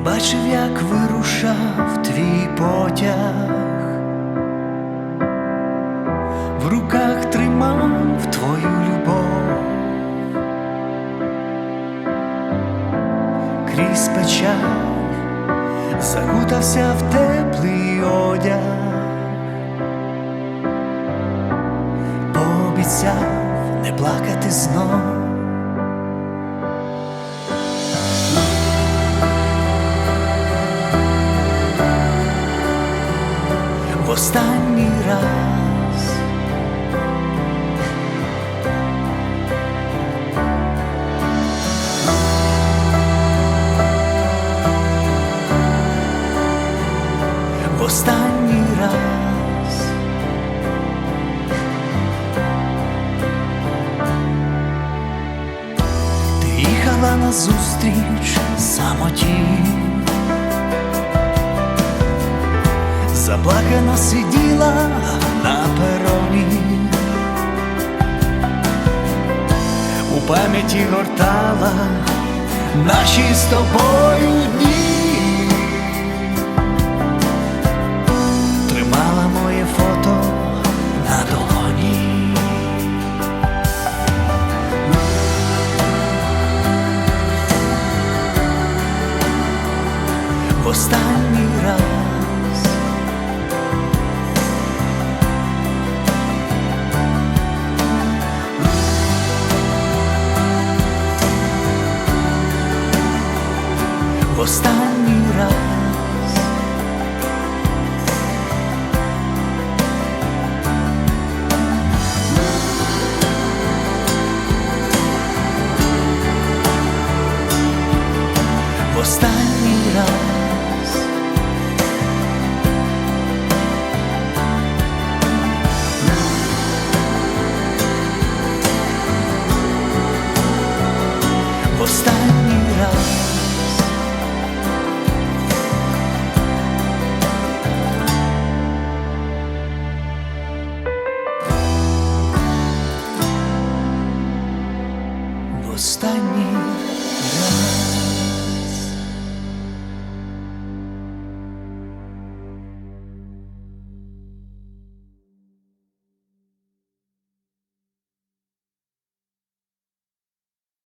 Я бачив, як вирушав твій потяг, в руках тримав твою любов, крізь печаль закутався в теплий одяг, пообіцяв не плакати знов. Останній раз. Останній раз. Ти їхала на зустріч самоті. Заплакано сиділа на пероні, у пам'яті гортала наші з тобою дні, тримала моє фото на долоні. В в останній раз. В останній раз. Останній